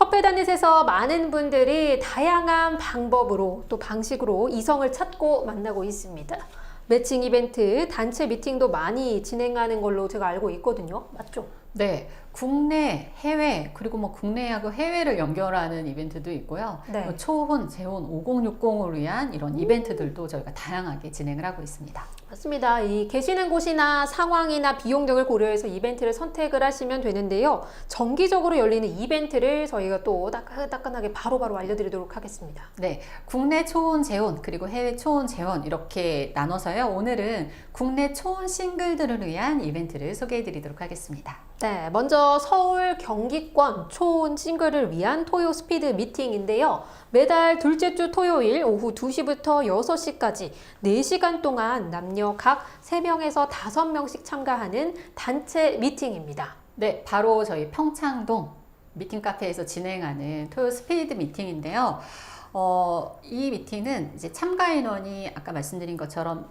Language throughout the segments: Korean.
커플단넷에서 많은 분들이 다양한 방법으로 또 방식으로 이성을 찾고 만나고 있습니다. 매칭 이벤트, 단체 미팅도 많이 진행하는 걸로 제가 알고 있거든요. 맞죠? 네, 국내, 해외, 그리고 뭐 국내하고 해외를 연결하는 이벤트도 있고요. 네. 뭐 초혼, 재혼, 5060을 위한 이런 이벤트들도 저희가 다양하게 진행을 하고 있습니다. 맞습니다. 이 계시는 곳이나 상황이나 비용 등을 고려해서 이벤트를 선택을 하시면 되는데요. 정기적으로 열리는 이벤트를 저희가 또 따끈따끈하게 바로바로 알려드리도록 하겠습니다. 네, 국내 초혼, 재혼, 그리고 해외 초혼, 재혼 이렇게 나눠서요. 오늘은 국내 초혼 싱글들을 위한 이벤트를 소개해 드리도록 하겠습니다. 네, 먼저 서울 경기권 초혼 싱글을 위한 토요 스피드 미팅인데요. 매달 둘째 주 토요일 오후 2시부터 6시까지 4시간 동안 남녀 각 3명에서 5명씩 참가하는 단체 미팅입니다. 네, 바로 저희 평창동 미팅 카페에서 진행하는 토요 스피드 미팅인데요. 어, 이 미팅은 이제 참가 인원이 아까 말씀드린 것처럼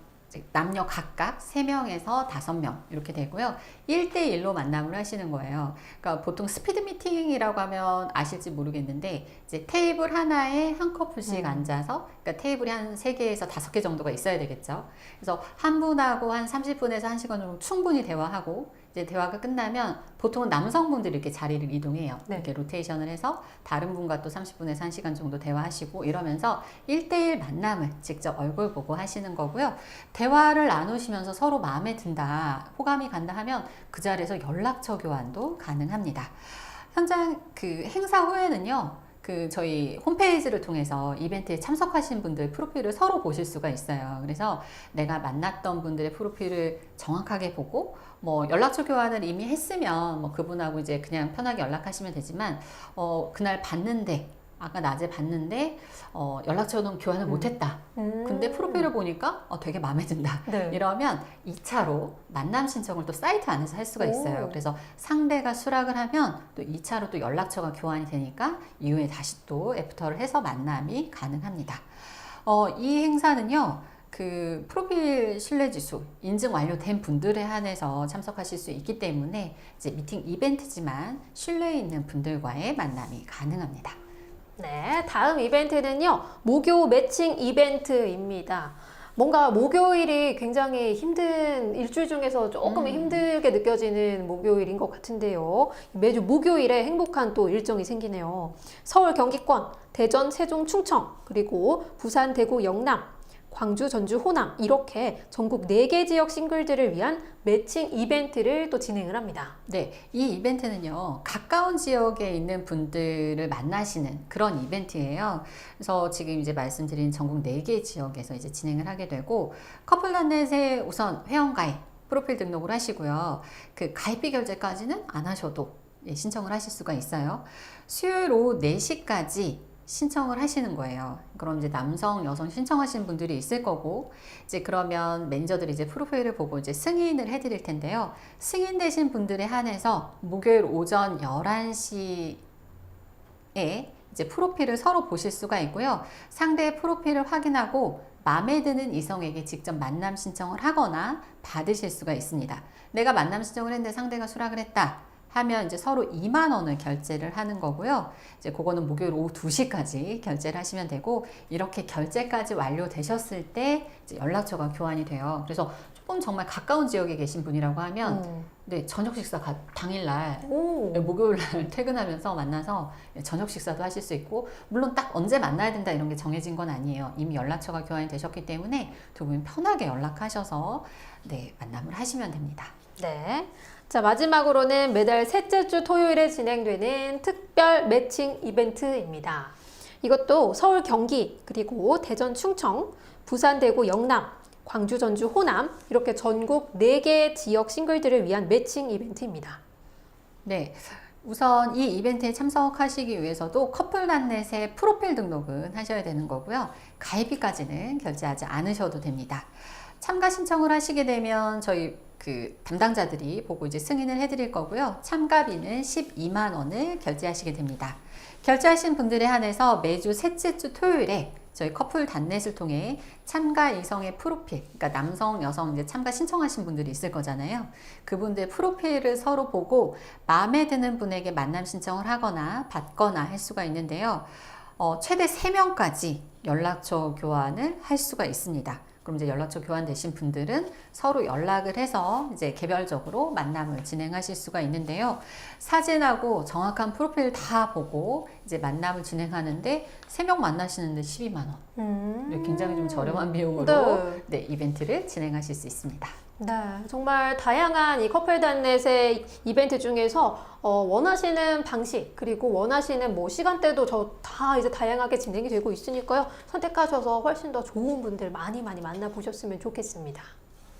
남녀 각각 3명에서 5명 이렇게 되고요. 1대1로 만남을 하시는 거예요. 그러니까 보통 스피드 미팅이라고 하면 아실지 모르겠는데 이제 테이블 하나에 한 커플씩 음. 앉아서 그러니까 테이블이 한 3개에서 5개 정도가 있어야 되겠죠. 그래서 한 분하고 한 30분에서 1시간 정도 충분히 대화하고 이제 대화가 끝나면 보통은 남성분들이 이렇게 자리를 이동해요. 네. 이렇게 로테이션을 해서 다른 분과 또 30분에서 1시간 정도 대화하시고 이러면서 1대1 만남을 직접 얼굴 보고 하시는 거고요. 대화를 나누시면서 서로 마음에 든다, 호감이 간다 하면 그 자리에서 연락처 교환도 가능합니다. 현장 그 행사 후에는요. 그 저희 홈페이지를 통해서 이벤트에 참석하신 분들 프로필을 서로 보실 수가 있어요. 그래서 내가 만났던 분들의 프로필을 정확하게 보고 뭐 연락처 교환을 이미 했으면 뭐 그분하고 이제 그냥 편하게 연락하시면 되지만 어 그날 봤는데 아까 낮에 봤는데 어 연락처는 교환을 음. 못했다. 근데 프로필을 보니까 어 되게 마음에 든다. 네. 이러면 2차로 만남 신청을 또 사이트 안에서 할 수가 있어요. 오. 그래서 상대가 수락을 하면 또 2차로 또 연락처가 교환이 되니까 이후에 다시 또 애프터를 해서 만남이 가능합니다. 어, 이 행사는요. 그 프로필 신뢰 지수 인증 완료된 분들에 한해서 참석하실 수 있기 때문에 이제 미팅 이벤트지만 신뢰 있는 분들과의 만남이 가능합니다. 네, 다음 이벤트는요. 목요 매칭 이벤트입니다. 뭔가 목요일이 굉장히 힘든 일주일 중에서 조금 음. 힘들게 느껴지는 목요일인 것 같은데요. 매주 목요일에 행복한 또 일정이 생기네요. 서울 경기권, 대전, 세종, 충청, 그리고 부산, 대구, 영남, 광주, 전주, 호남 이렇게 전국 4개 지역 싱글들을 위한 매칭 이벤트를 또 진행을 합니다. 네, 이 이벤트는요, 가까운 지역에 있는 분들을 만나시는 그런 이벤트예요. 그래서 지금 이제 말씀드린 전국 4개 지역에서 이제 진행을 하게 되고, 커플란넷에 우선 회원 가입, 프로필 등록을 하시고요. 그 가입비 결제까지는 안 하셔도 예, 신청을 하실 수가 있어요. 수요일 오후 4시까지 신청을 하시는 거예요. 그럼 이제 남성, 여성 신청하신 분들이 있을 거고, 이제 그러면 매니저들이 이제 프로필을 보고 이제 승인을 해드릴 텐데요. 승인되신 분들에 한해서 목요일 오전 11시에 이제 프로필을 서로 보실 수가 있고요. 상대의 프로필을 확인하고 마음에 드는 이성에게 직접 만남 신청을 하거나 받으실 수가 있습니다. 내가 만남 신청을 했는데 상대가 수락을 했다. 하면 이제 서로 2만 원을 결제를 하는 거고요. 이제 그거는 목요일 오후 2시까지 결제를 하시면 되고 이렇게 결제까지 완료되셨을 때 연락처가 교환이 돼요. 그래서 조금 정말 가까운 지역에 계신 분이라고 하면 음. 네, 저녁 식사 가, 당일날 오. 목요일 날 퇴근하면서 만나서 저녁 식사도 하실 수 있고 물론 딱 언제 만나야 된다 이런 게 정해진 건 아니에요. 이미 연락처가 교환이 되셨기 때문에 두 분 편하게 연락하셔서 네, 만남을 하시면 됩니다. 네. 자, 마지막으로는 매달 셋째 주 토요일에 진행되는 특별 매칭 이벤트입니다. 이것도 서울, 경기, 그리고 대전, 충청, 부산, 대구, 영남, 광주, 전주, 호남 이렇게 전국 4개 지역 싱글들을 위한 매칭 이벤트입니다. 네. 우선 이 이벤트에 참석하시기 위해서도 커플란넷의 프로필 등록은 하셔야 되는 거고요. 가입비까지는 결제하지 않으셔도 됩니다. 참가 신청을 하시게 되면 저희 그 담당자들이 보고 이제 승인을 해드릴 거고요. 참가비는 12만 원을 결제하시게 됩니다. 결제하신 분들에 한해서 매주 셋째 주 토요일에 저희 커플 단넷을 통해 참가 이성의 프로필, 그러니까 남성, 여성 이제 참가 신청하신 분들이 있을 거잖아요. 그분들 프로필을 서로 보고 마음에 드는 분에게 만남 신청을 하거나 받거나 할 수가 있는데요. 어, 최대 3명까지 연락처 교환을 할 수가 있습니다. 그럼 이제 연락처 교환되신 분들은 서로 연락을 해서 이제 개별적으로 만남을 진행하실 수가 있는데요. 사진하고 정확한 프로필 다 보고 이제 만남을 진행하는데 3명 만나시는데 12만 원. 음. 굉장히 좀 저렴한 비용으로 네. 네, 이벤트를 진행하실 수 있습니다. 네, 정말 다양한 이 커플 단넷의 이벤트 중에서 어, 원하시는 방식 그리고 원하시는 뭐 시간대도 저 다 이제 다양하게 진행이 되고 있으니까요. 선택하셔서 훨씬 더 좋은 분들 많이 많이 만나 보셨으면 좋겠습니다.